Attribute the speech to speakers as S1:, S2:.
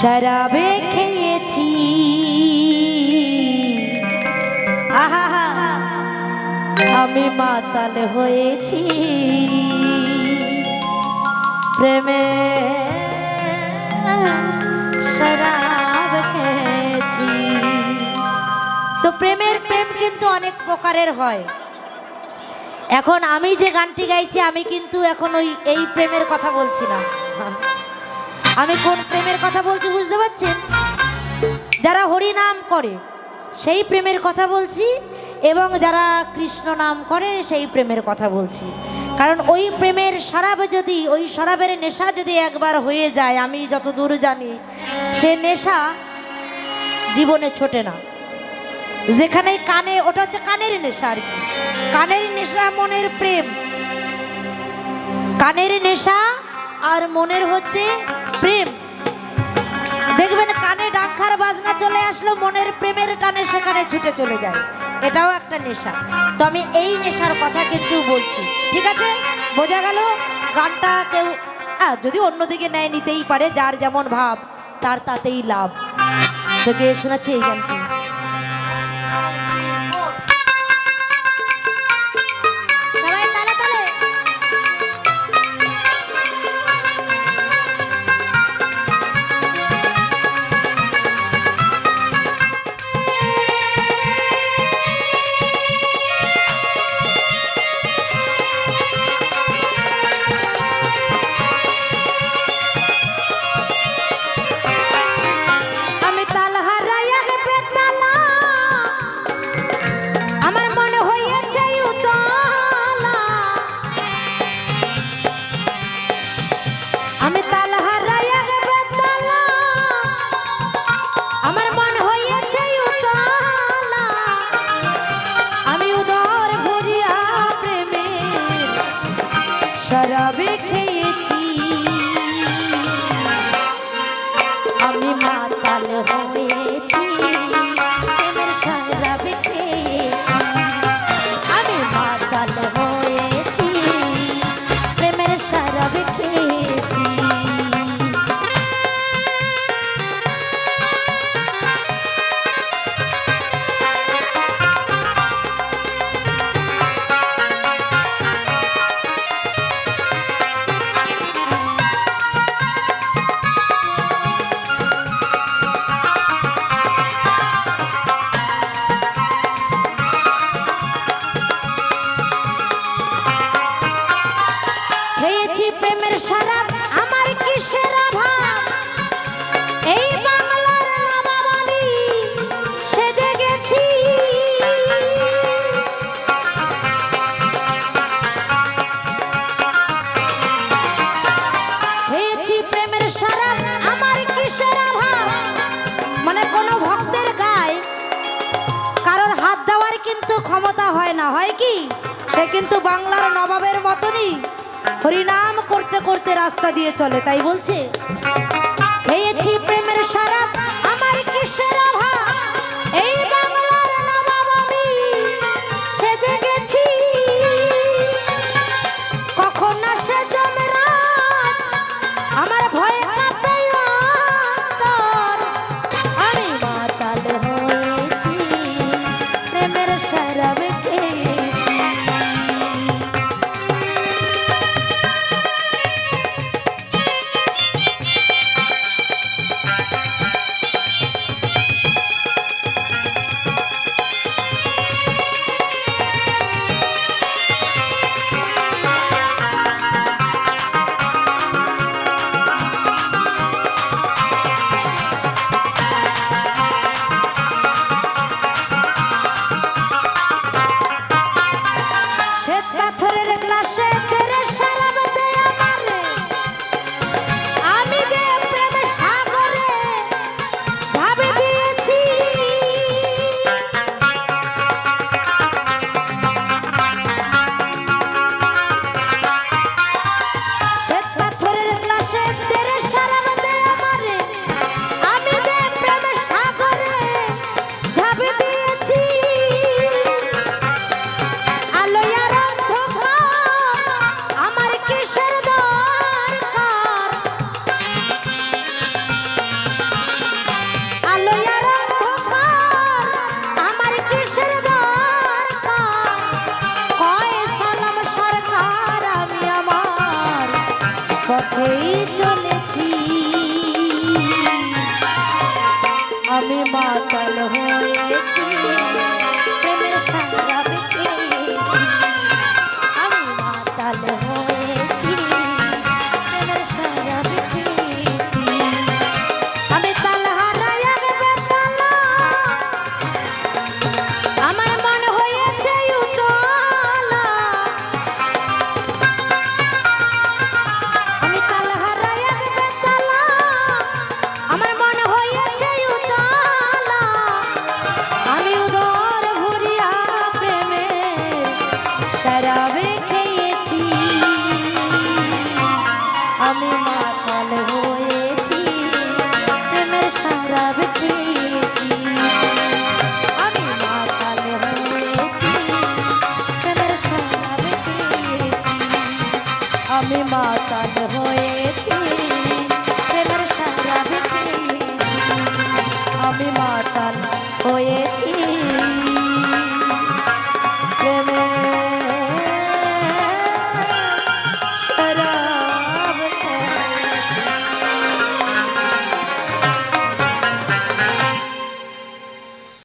S1: শরাবে খেয়েছি আহা আমি মাতাল হয়েছি প্রেমে শরাব খেয়েছি তো প্রেমের প্রেম কিন্তু অনেক প্রকারের হয় এখন আমি যে গানটি গাইছি, আমি কিন্তু এখন ওই এই প্রেমের কথা বলছি না। আমি কোন প্রেমের কথা বলছি বুঝতে পারছেন? যারা হরি নাম করে, সেই প্রেমের কথা বলছি এবং যারা কৃষ্ণ নাম করে, সেই প্রেমের কথা বলছি। কারণ ওই প্রেমের শরাব যদি, ওই শরাবের নেশা যদি একবার হয়ে যায়, আমি যত দূর জানি, সে নেশা জীবনে ছোটে না। যেখানে কানে, ওটা হচ্ছে কানের নেশা আর কি। কানের নেশা মনের প্রেম। কানের নেশা আর মনের হচ্ছে প্রেম। দেখবেন কানে ডাক্ষার বাজনা চলে আসলো, মনের প্রেমের টানে সেখানে ছুটে চলে যায়। এটাও একটা নেশা। তো আমি এই নেশার কথা কিন্তু বলছি, ঠিক আছে? বোঝা গেল? গানটা কেউ যদি অন্যদিকে নেয় নিতেই পারে, যার যেমন ভাব, তার তাতেই লাভ। তোকে শোনাচ্ছে এই গানটি। শরাবে খেয়েছি? আমি মাতাল হয়েছি প্রেমের শরাব আমার কিসের অভাব মানে কোনো ভক্তের গায়ে কারোর হাত দেওয়ার কিন্তু ক্ষমতা হয় না, হয় কি? সে কিন্তু বাংলার নবাবের মতনই হরিনাম করতে করতে রাস্তা দিয়ে চলে, তাই বলছে। খেয়েছি প্রেমের শরাব আমার কিসের অভাব এই বাংলার নবাব সেজে কখন না সে আমি মাতাল আমি মাতাল হয়েছি প্রেমের সারা আমি মাতাল হয়েছি।